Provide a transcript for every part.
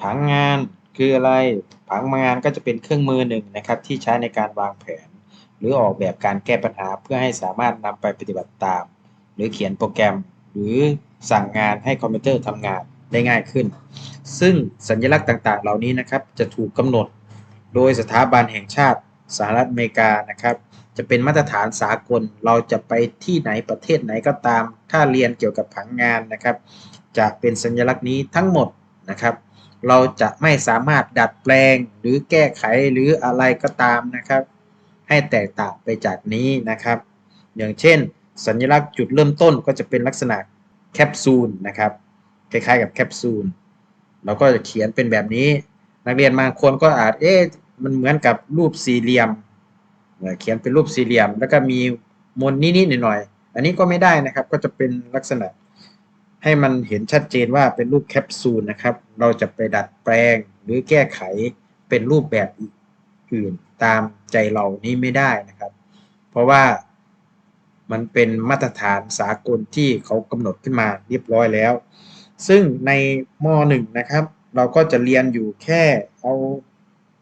ผังงานคืออะไร ผังงานก็จะเป็นเครื่องมือหนึ่งนะครับที่ใช้ในการวางแผน หรือออกแบบการแก้ปัญหาเพื่อให้สามารถนำไปปฏิบัติตาม หรือเขียนโปรแกรม หรือสั่งงานให้คอมพิวเตอร์ทำงานได้ง่ายขึ้น ซึ่งสัญลักษณ์ต่างๆ เหล่านี้นะครับจะถูกกำหนด โดยสถาบันแห่งชาติสหรัฐอเมริกานะครับจะเป็นมาตรฐานสากล เราจะไปที่ไหนประเทศไหนก็ตาม ถ้าเรียนเกี่ยวกับผังงานนะครับ จะเป็นสัญลักษณ์นี้ทั้งหมดนะครับ เราจะไม่สามารถดัดแปลงหรือแก้ไขหรืออะไรก็ตามนะครับ ให้แตกต่างไปจากนี้นะครับ อย่างเช่น สัญลักษณ์จุดเริ่มต้นก็จะเป็นลักษณะแคปซูลนะครับคล้ายๆกับแคปซูลเราก็จะเขียนเป็นแบบนี้ นักเรียนบางคนก็อาจเอ๊ะมันเหมือนกับรูปสี่เหลี่ยม เขียนเป็นรูปสี่เหลี่ยม แล้วก็มีมนนิดๆหน่อยๆอันนี้ก็ไม่ได้นะครับก็จะเป็นลักษณะ ให้มันเห็นชัดเจนว่าเป็นรูปแคปซูลนะครับ เราจะไปดัดแปลงหรือแก้ไขเป็นรูปแบบอื่นตามใจเรานี้ไม่ได้นะครับ เพราะว่ามันเป็นมาตรฐานสากลที่เขากำหนดขึ้นมาเรียบร้อยแล้ว ซึ่งในม .1 นะครับ เราก็จะเรียนอยู่แค่เอา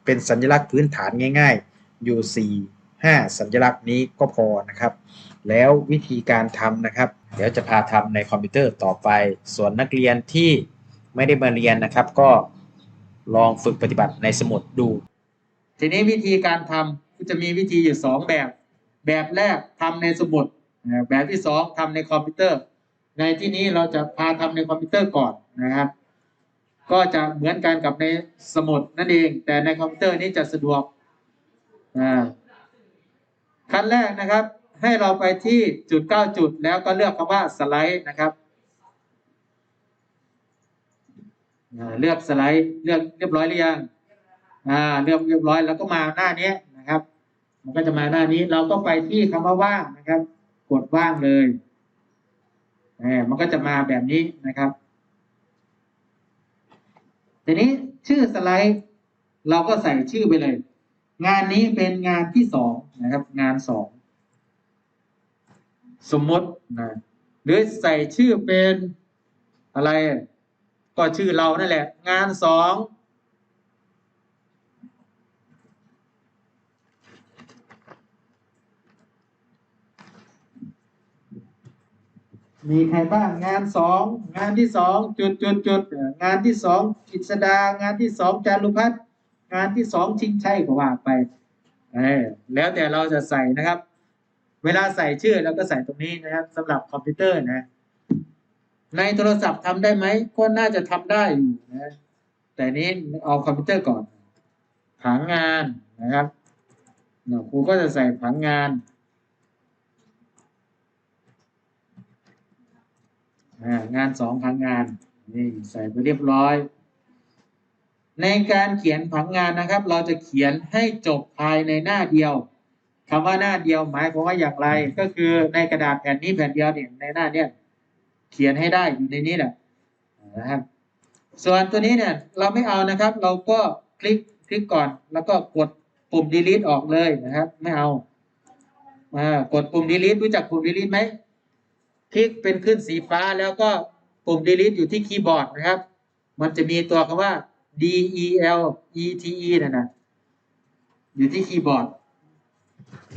เป็นสัญลักษณ์พื้นฐานง่าย ๆ อยู่ 4 5 สัญลักษณ์นี้ก็พอนะครับ แล้ววิธีการทำนะครับ เดี๋ยวจะพาทำในคอมพิวเตอร์ต่อไป ส่วนนักเรียนที่ไม่ได้มาเรียนนะครับ ก็ลองฝึกปฏิบัติในสมุดดู ทีนี้วิธีการทำก็จะมีวิธีอยู่ 2 แบบ แบบแรกทำในสมุด แบบที่ 2ทำในคอมพิวเตอร์ ในที่นี้เราจะพาทำในคอมพิวเตอร์ก่อนนะครับก็จะเหมือนกันกับในสมุดนั่นเอง แต่ในคอมพิวเตอร์นี้จะสะดวกอ่า ขั้นแรกนะครับ ให้เราไปที่จุดเก้าจุดแล้วก็เลือกคำว่าสไลด์นะครับเลือกสไลด์เลือกเรียบร้อยหรือยังอ่าเลือกเรียบร้อยแล้วก็มาหน้านี้นะครับ มันก็จะมาหน้านี้เราก็ไปที่คำว่าว่างนะครับ กดว่างเลยมันก็จะมาแบบนี้นะครับ ทีนี้ชื่อสไลด์ เราก็ใส่ชื่อไปเลย งานนี้เป็นงานที่สอง นะครับ งานสองสมมตินะหรือใส่ชื่อเป็นอะไร ก็ชื่อเรานั่นแหละ งานสองมีใครบ้างงานสองงานที่สองจุดจุดจุดเอ่องานที่สองกิษดางานที่สองจารุพัฒน์งานที่สองชิงชัยก็ว่าไปเออ แล้วแต่เราจะใส่นะครับ เวลาใส่ชื่อเราก็ใส่ตรงนี้นะครับสำหรับคอมพิวเตอร์นะ ในโทรศัพท์ทำได้ไหมก็น่าจะทำได้อยู่นะแต่นี้เอาคอมพิวเตอร์ก่อน ผังงานนะครับเดี๋ยวครูก็จะใส่ผังงานงานสองผังงานนี่ใส่ไปเรียบร้อย ในการเขียนผังงานนะครับ เราจะเขียนให้จบภายในหน้าเดียวคำว่าหน้าเดียวหมายความว่าอย่างไร ก็คือในกระดาษแผ่นนี้แผ่นเดียวเนี่ยในหน้าเนี่ยเขียนให้ได้อยู่ในนี้แหละนะครับ ส่วนตัวนี้เนี่ยเราไม่เอานะครับ เราก็คลิกคลิกก่อน แล้วก็กดปุ่ม delete ออกเลยนะครับ ไม่เอาอ่ากดปุ่ม delete รู้จักปุ่ม delete ไหมคลิกเป็นขึ้นสีฟ้าแล้วก็ปุ่ม delete อยู่ที่คีย์บอร์ดนะครับ มันจะมีตัวคำว่า D E L E T E นั่นนะอยู่ที่คีย์บอร์ด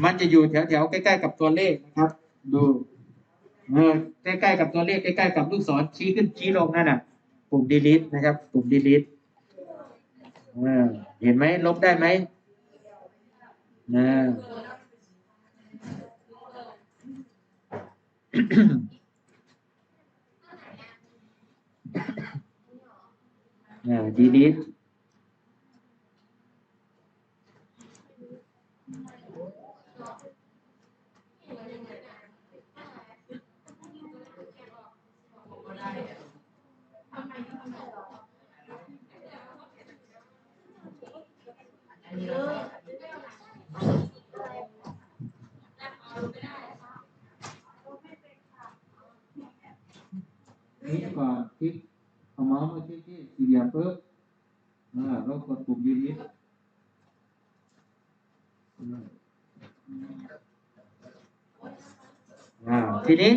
มันจะอยู่แถวๆใกล้ๆกับตัวเลขนะครับ ดูเออใกล้ๆกับตัวเลขใกล้ๆกับลูกศรชี้ขึ้นชี้ลงนั่นน่ะ ปุ่ม delete นะครับ ปุ่ม delete เออเห็นไหมลบได้ไหมนะ อ่า delete นี่ก่อนคลิก เอาเมาส์มาที่ที่สี่เหลี่ยมปุ๊บอ่าแล้วกดปุ่ม delete อืมอ่าทีนี้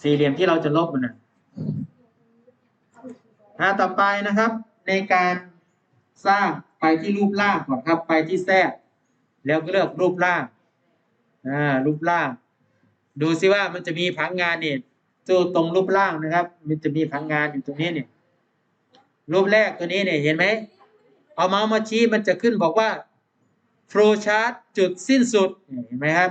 สีสี่เหลี่ยมที่เราจะลบมันนะอ่าต่อไปนะครับ ในการสร้างไปที่รูปร่างก่อนครับ ไปที่แทรกแล้วก็เลือกรูปร่างอ่ารูปร่าง ดูซิว่ามันจะมีผังงานเนี่ยตัวตรงรูปร่างนะครับ มันจะมีผังงานอยู่ตรงนี้เนี่ยรูปแรกตัวนี้เนี่ยเห็นไหมเอาเมาส์มาชี้มันจะขึ้นบอกว่า flow chart จุดสิ้นสุดเห็นไหมครับ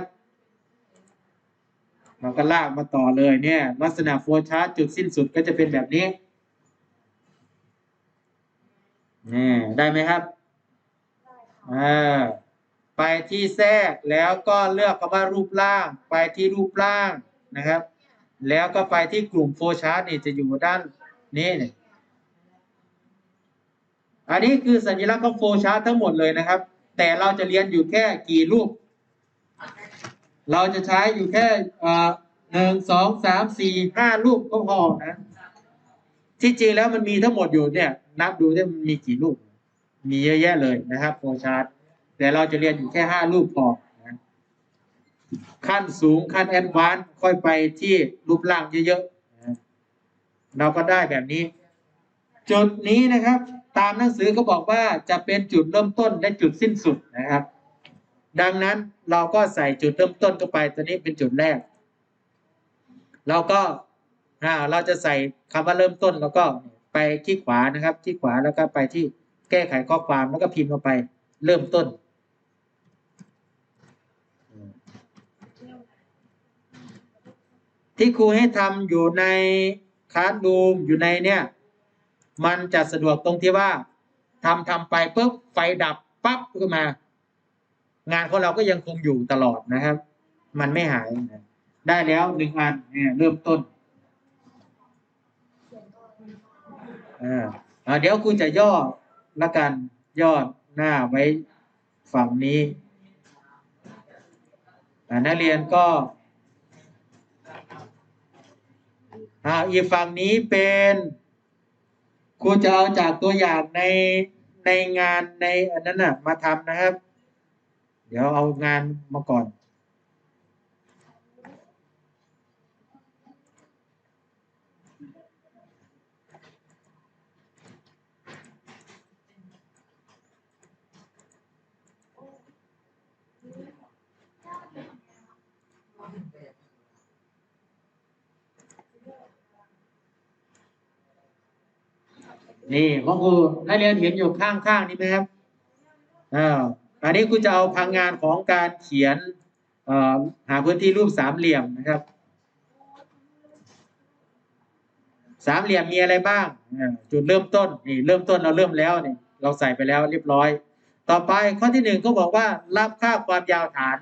เราก็ลากมาต่อเลยเนี่ย ลักษณะ flow chart จุดสิ้นสุดก็จะเป็นแบบนี้นี่ได้ไหมครับอ่า ไปที่แทรกแล้วก็เลือกคำว่ารูปร่าง ไปที่รูปร่างนะครับ แล้วก็ไปที่กลุ่ม flow chart นี่จะอยู่ด้านนี้เนี่ยอันนี้คือสัญลักษณ์ของโฟชาร์ตทั้งหมดเลยนะครับ แต่เราจะเรียนอยู่แค่กี่รูป เราจะใช้อยู่แค่หนึ่งสองสามสี่ห้ารูปก็พอนะ ที่จริงแล้วมันมีทั้งหมดอยู่เนี่ย นับดูได้มันมีกี่รูป มีเยอะแยะเลยนะครับโฟชาร์ต แต่เราจะเรียนอยู่แค่ห้ารูปพอนะขั้นสูงขั้นแอดวานซ์ค่อยไปที่รูปร่างเยอะๆนะเราก็ได้แบบนี้ จุดนี้นะครับ ตามหนังสือก็บอกว่าจะเป็นจุดเริ่มต้นและจุดสิ้นสุดนะครับ ดังนั้นเราก็ใส่จุดเริ่มต้นเข้าไปตัวนี้เป็นจุดแรก เราก็เราจะใส่คำว่าเริ่มต้นแล้วก็ไปที่ขวานะครับ ที่ขวาแล้วก็ไปที่แก้ไขข้อความแล้วก็พิมพ์ลงไป เริ่มต้น ที่ครูให้ทำอยู่ในคลาสรูมอยู่ในเนี่ย มันจะสะดวกตรงที่ว่าทำทำไปปุ๊บไฟดับปั๊บขึ้นมา งานของเราก็ยังคงอยู่ตลอดนะครับ มันไม่หายนะได้แล้วหนึ่งอันเนี่ยเริ่มต้นอ่าเดี๋ยวคุณจะย่อละกันย่อหน้าไว้ฝั่งนี้นักเรียนก็ อ่าอีกฝั่งนี้เป็นครูจะเอาจากตัวอย่างในในงานในอันนั้นน่ะมาทำนะครับ เดี๋ยวเอางานมาก่อน นี่ของครูนักเรียนเห็นอยู่ข้างๆนี่ไหมครับอ่าอันนี้ครูจะเอาพังงานของการเขียนหาพื้นที่รูปสามเหลี่ยมนะครับ สามเหลี่ยมมีอะไรบ้างจุดเริ่มต้นนี่เริ่มต้นเราเริ่มแล้วนี่เราใส่ไปแล้วเรียบร้อย ต่อไปข้อที่หนึ่งก็บอกว่ารับค่าความยาวฐาน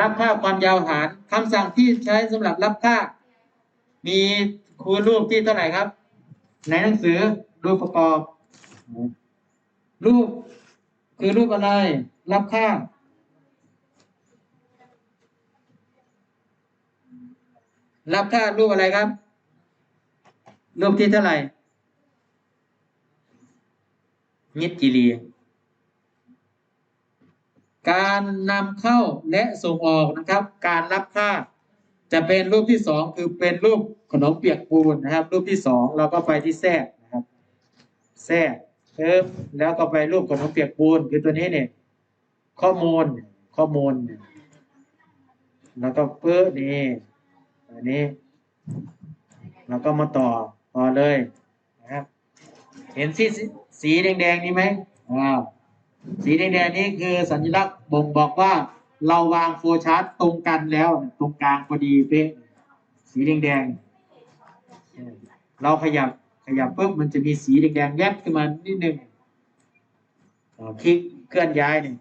รับค่าความยาวฐานคำสั่งที่ใช้สำหรับรับค่า มีคูณรูปที่เท่าไหร่ครับ ในหนังสือรูปประกอบ รูปคือรูปอะไร รับค่ารับค่ารูปอะไรครับ รูปที่เท่าไหร่นิดกิรีการนำเข้าและส่งออกนะครับ การรับค่า จะเป็นรูปที่สองคือเป็นรูปขนมเปียกปูนนะครับ รูปที่สองเราก็ไปที่แทรกนะครับแทรกเพิ่มแล้วก็ไปรูปขนมเปียกปูนคือตัวนี้เนี่ยข้อมูลข้อมูล แล้วก็เพิ่มนี่อันนี้เราก็มาต่อต่อเลยนะครับ เห็นสีสีแดงๆนี้ไหมอ่าสีแดงๆนี้คือสัญลักษณ์บ่งบอกว่า เราวางโฟล์ชาร์ตตรงกันแล้ว ตรงกลางพอดีเป๊ะสีแดงๆเราขยับขยับปุ๊บมันจะมีสีแดงๆแยบขึ้นมานิดนึงคลิกเคลื่อนย้ายเนี่ย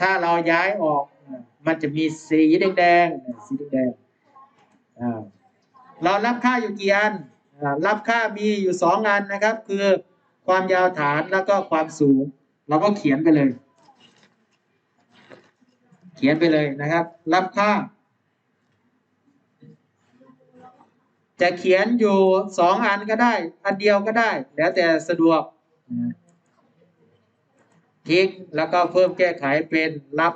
ถ้าเราย้ายออก มันจะมีสีแดงๆสีแดงๆอ่าเรารับค่าอยู่กี่อันรับค่ามีอยู่สองอันนะครับ คือความยาวฐานแล้วก็ความสูง เราก็เขียนไปเลย ขียนไปเลยนะครับ รับค่าจะเขียนอยู่สองอันก็ได้ อันเดียวก็ได้ แล้วแต่สะดวกคลิกแล้วก็เพิ่มแก้ไขเป็นรับ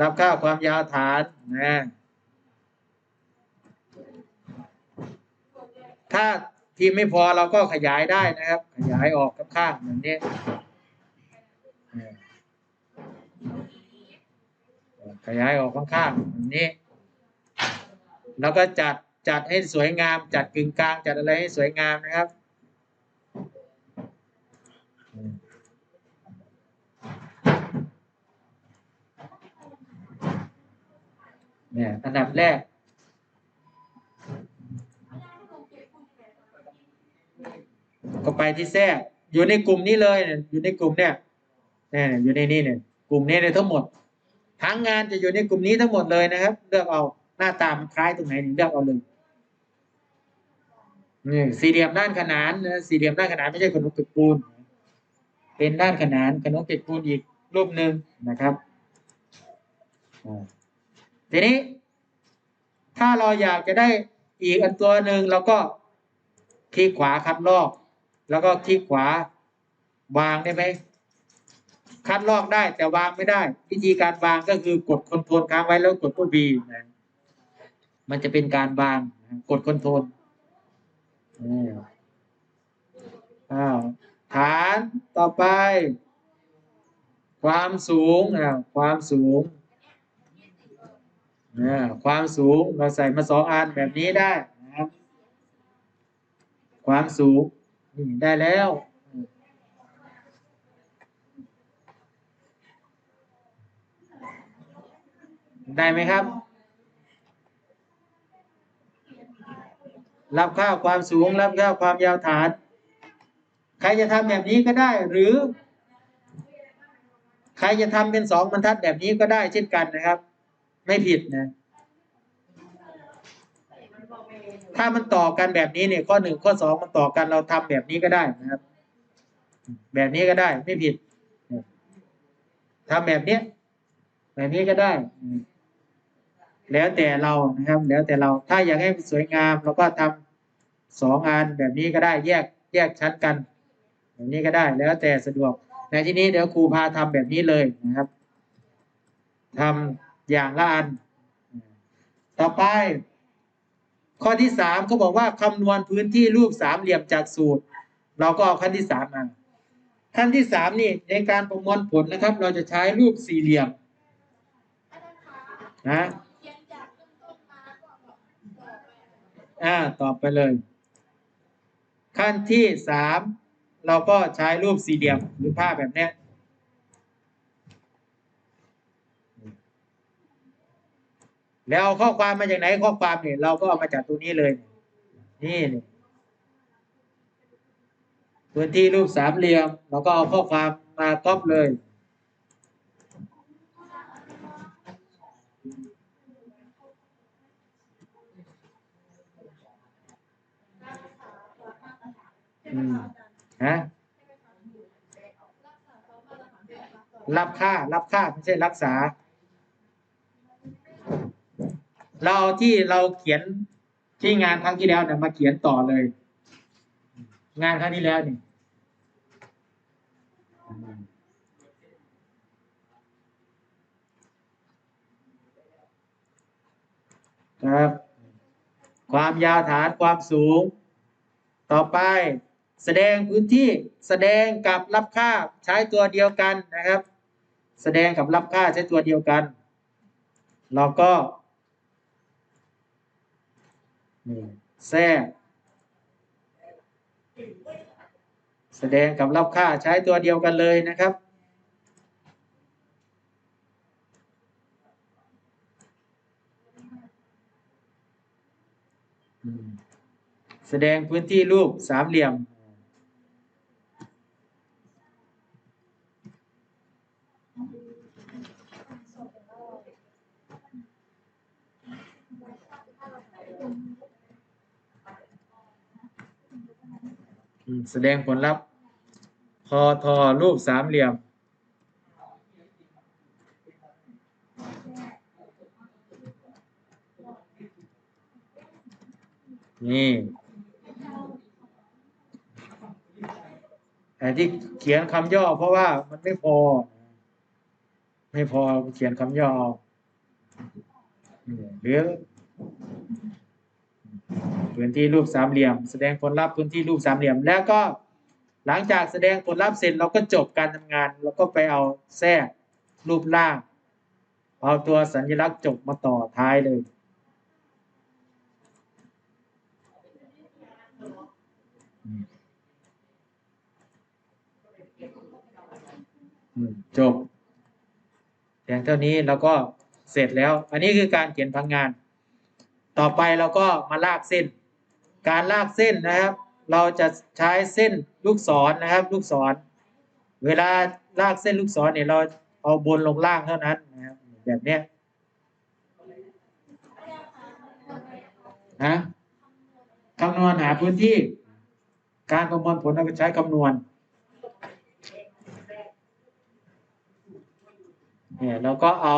รับค่าความยาวฐานนะถ้า ทีมไม่พอเราก็ขยายได้นะครับ ขยายออกข้างๆแบบนี้เออขยายออกข้างๆแบบนี้ แล้วก็จัดจัดให้สวยงาม จัดกึ่งกลาง จัดอะไรให้สวยงามนะครับเนี่ยอันดับแรก ก็ไปที่แทรกอยู่ในกลุ่มนี้เลยเนี่ยอยู่ในกลุ่มเนี่ยเนี่ยอยู่ในนี้เนี่ยกลุ่มนี้เนี่ยทั้งหมด ทั้งงานจะอยู่ในกลุ่มนี้ทั้งหมดเลยนะครับ เลือกเอาหน้าตามันคล้ายตรงไหนเลือกเอาเลยนี่สี่เหลี่ยมด้านขนานนะสี่เหลี่ยมด้านขนานไม่ใช่ขนมเปีกปูน เป็นด้านขนานขนมเปีกปูนอีกรูปหนึ่งนะครับอ่าทีนี้ถ้าเราอยากจะได้อีกอันตัวหนึ่งเราก็ คลิกขวาคัดลอก แล้วก็คลิกขวาวางได้ไหมคัดลอกได้แต่วางไม่ได้ วิธีการวางก็คือกดคอนโทรลค้างไว้แล้วกดตัว B นะมันจะเป็นการวางกดคอนโทรลนี่อ้าวฐานต่อไป ความสูงอ่าความสูงอ่าความสูงเราใส่มาสองอันแบบนี้ได้ ความสูงนี่ได้แล้วได้ไหมครับ รับค่าความสูง รับค่าความยาวฐาน ใครจะทำแบบนี้ก็ได้ หรือ ใครจะทำเป็นสองบรรทัดแบบนี้ก็ได้เช่นกันนะครับ ไม่ผิดนะ ถ้ามันต่อกันแบบนี้เนี่ยข้อหนึ่งข้อสองมันต่อกันเราทำแบบนี้ก็ได้นะครับ แบบนี้ก็ได้ไม่ผิดทำแบบเนี้ยแบบนี้ก็ได้ แล้วแต่เรานะครับ แล้วแต่เราถ้าอยากให้สวยงามเราก็ทำสองอันแบบนี้ก็ได้แยกแยกชั้นกัน แบบนี้ก็ได้แล้วแต่สะดวกในที่นี้เดี๋ยวครูพาทำแบบนี้เลยนะครับทำอย่างละอัน ต่อไป ข้อที่สามเขาบอกว่าคำนวณพื้นที่รูปสามเหลี่ยมจากสูตร เราก็เอาขั้นที่สามมาขั้นที่สามนี่ในการประมวลผลนะครับ เราจะใช้รูปสี่เหลี่ยมนะอ่าตอบไปเลย ขั้นที่สามเราก็ใช้รูปสี่เหลี่ยมหรือภาพแบบนี้ย แล้วเอาข้อความมาจากไหนข้อความเนี่ยเราก็เอามาจากตัวนี้เลย นี่นี่พื้นที่รูปสามเหลี่ยมเราก็เอาข้อความมาก๊อปเลยฮะรับค่า รับค่า ไม่ใช่รักษา เราที่เราเขียนที่งานครั้งที่แล้วเนี่ยมาเขียนต่อเลย งานครั้งที่แล้วนี่ครับ ความยาวฐานความสูง ต่อไป แสดงพื้นที่แสดงกับรับค่าใช้ตัวเดียวกันนะครับ แสดงกับรับค่าใช้ตัวเดียวกัน เราก็ นี่แทรกแสดงกับรับค่าใช้ตัวเดียวกันเลยนะครับแสดงพื้นที่รูปสามเหลี่ยม แสดงผลลัพธ์พอทอรูปสามเหลี่ยม นี่แต่ที่เขียนคำย่อเพราะว่ามันไม่พอ ไม่พอเขียนคำย่อเอาหรือ พื้นที่รูปสามเหลี่ยม แสดงผลลัพธ์พื้นที่รูปสามเหลี่ยม แล้วก็หลังจากแสดงผลลัพธ์เสร็จเราก็จบการทำงานเราก็ไปเอาแทรกรูปร่าง เอาตัวสัญลักษณ์จบมาต่อท้ายเลย จบเพียงเท่านี้เราก็เสร็จแล้ว อันนี้คือการเขียนพังงาน ต่อไปเราก็มาลากเส้น การลากเส้นนะครับ เราจะใช้เส้นลูกศรนะครับ ลูกศร เวลาลากเส้นลูกศรเนี่ยเราเอาบนลงล่างเท่านั้นนะครับแบบเนี้ยนะคำนวณหาพื้นที่ การประมวลผลเราก็ใช้คำนวณเนี่ยเราก็เอา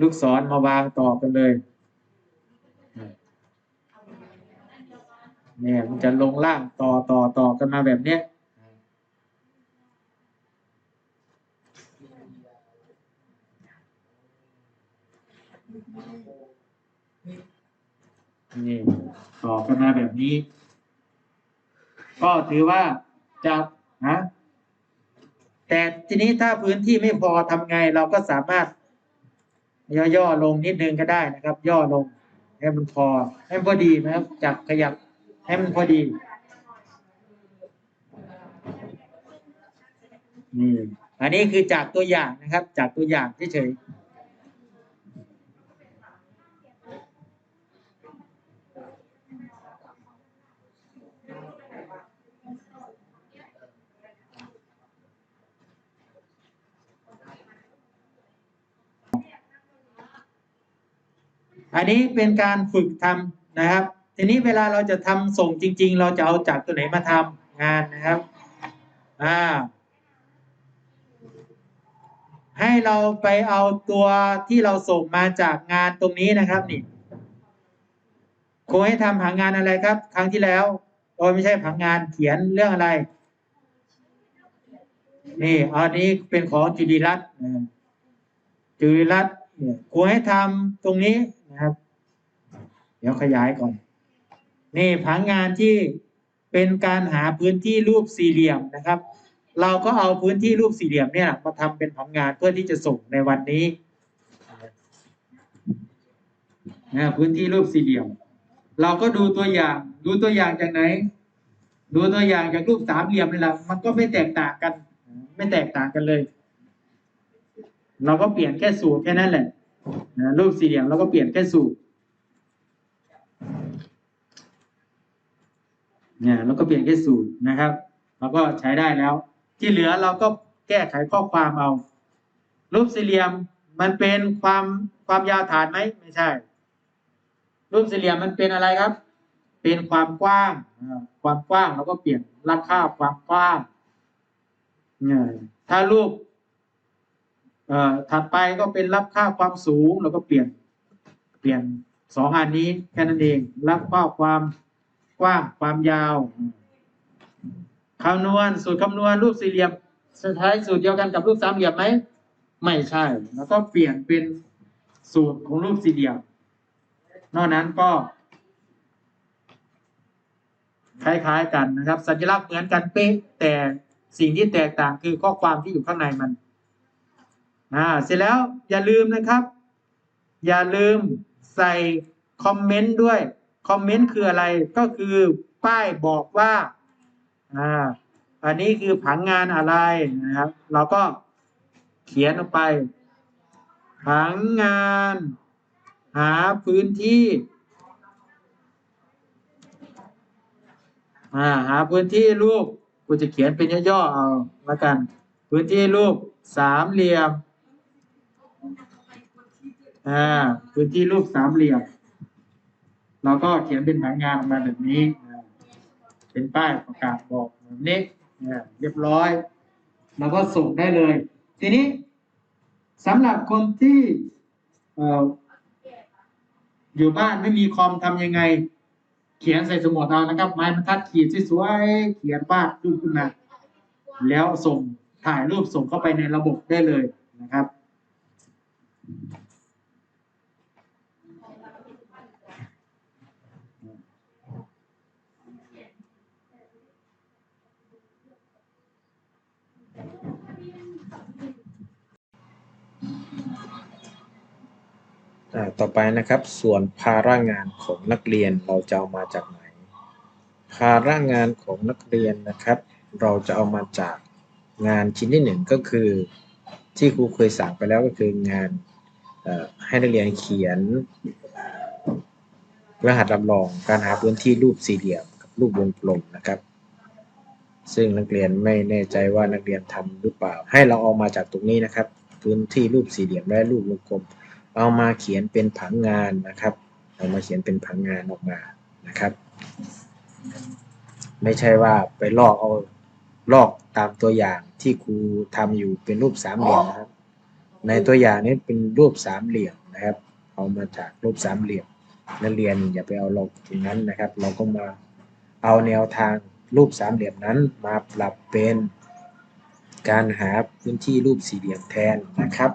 ลูกศรมาวางต่อกันเลยเนี่ยมันจะลงล่างต่อต่อต่อกันมาแบบเนี้ยนี่ต่อกันมาแบบนี้ ก็ถือว่าจะฮะแต่ทีนี้ถ้าพื้นที่ไม่พอทำไงเราก็สามารถ ย่อๆลงนิดนึงก็ได้นะครับ ย่อลงให้มันพอให้มันพอดีนะครับ จับขยับให้มันพอดีนี่อันนี้คือจากตัวอย่างนะครับ จากตัวอย่างเฉยๆอั นี้เป็นการฝึกทำนะครับ ทีนี้เวลาเราจะทำส่งจริง ๆ เราจะเอาจากตัวไหนมาทำงานนะครับอ่าให้เราไปเอาตัวที่เราส่งมาจากงานตรงนี้นะครับนี่ครูให้ทำผังงานอะไรครับ ครั้งที่แล้วโอ้ไม่ใช่ผังงานเขียนเรื่องอะไร นี่อันนี้เป็นของจุลิรัตน์จุลิรัตน์ครูให้ทำตรงนี้ นะครับ เดี๋ยวขยายก่อน นี่ผังงานที่เป็นการหาพื้นที่รูปสี่เหลี่ยมนะครับ เราก็เอาพื้นที่รูปสี่เหลี่ยมเนี่ยมาทำเป็นผังงานเพื่อที่จะส่งในวันนี้นะพื้นที่รูปสี่เหลี่ยม เราก็ดูตัวอย่าง ดูตัวอย่างจากไหน ดูตัวอย่างจากรูปสามเหลี่ยมนี่แหละมันก็ไม่แตกต่างกัน ไม่แตกต่างกันเลย เราก็เปลี่ยนแค่สูตรแค่นั้นแหละ รูปสี่เหลี่ยมเราก็เปลี่ยนแค่สูตรเนี่ยเราก็เปลี่ยนแค่สูตรนะครับเราก็ใช้ได้แล้ว ที่เหลือเราก็แก้ไขข้อความเอา รูปสี่เหลี่ยมมันเป็นความความยาวฐานไหมไม่ใช่ รูปสี่เหลี่ยมมันเป็นอะไรครับ เป็นความกว้างความกว้างเราก็เปลี่ยนราคาความกว้างเนี่ยถ้ารูป ถัดไปก็เป็นรับค่าความสูงเราก็เปลี่ยนเปลี่ยนสองอันนี้แค่นั้นเอง รับค่าความกว้างความยาวคำนวณสูตรคำนวณรูปสี่เหลี่ยมสุดท้ายสูตรเดียวกันกับรูปสามเหลี่ยมไหมไม่ใช่ แล้วก็เปลี่ยนเป็นสูตรของรูปสี่เหลี่ยม นอกนั้นก็ คล้ายๆกันนะครับ สัญลักษณ์เหมือนกันเป๊ะแต่สิ่งที่แตกต่างคือข้อความที่อยู่ข้างในมัน อ่าเสร็จแล้วอย่าลืมนะครับ อย่าลืมใส่คอมเมนต์ด้วยคอมเมนต์คืออะไรก็คือป้ายบอกว่าอ่าอันนี้คือผังงานอะไรนะครับ เราก็เขียนลงไป ผังงาน หาพื้นที่อ่าหาพื้นที่รูปกูจะเขียนเป็นย่อๆเอาละกัน พื้นที่รูปสามเหลี่ยม อ่าพื้นที่รูปสามเหลี่ยมเราก็เขียนเป็นแผังานออกมาแบบนี้เป็นป้ายประกาศบอกแบบนี้เรียบร้อยเราก็ส่งได้เลย ทีนี้สำหรับคนที่เอ่ออยู่บ้านไม่มีคอมทำยังไง เขียนใส่สมุดเอานะครับ ไม้บรรทัดขีดสวยๆเขียนวาดรูปขึ้นมา แล้วส่งถ่ายรูปส่งเข้าไปในระบบได้เลยนะครับ ต่อไปนะครับ ส่วนภาระงานของนักเรียนเราจะเอามาจากไหน ภาระงานของนักเรียนนะครับ เราจะเอามาจากงานชิ้นที่หนึ่งก็คือ ที่ครูเคยสั่งไปแล้วก็คืองานให้นักเรียนเขียน รหัสรับรองการหาพื้นที่รูปสี่เหลี่ยมกับรูปวงกลมนะครับ ซึ่งนักเรียนไม่แน่ใจว่านักเรียนทำหรือเปล่า ให้เราเอามาจากตรงนี้นะครับ พื้นที่รูปสี่เหลี่ยมและรูปวงกลม เอามาเขียนเป็นผังงานนะครับ เอามาเขียนเป็นผังงานออกมานะครับ ไม่ใช่ว่าไปลอกเอาลอกตามตัวอย่างที่ครูทำอยู่เป็นรูปสามเหลี่ยมนะครับ ในตัวอย่างนี้เป็นรูปสามเหลี่ยมนะครับ เอามาจากรูปสามเหลี่ยมนักเรียนอย่าไปเอาลงตรงนั้นนะครับ เราก็มาเอาแนวทางรูปสามเหลี่ยมนั้นมาปรับเป็นการหาพื้นที่รูปสี่เหลี่ยมแทนนะครับ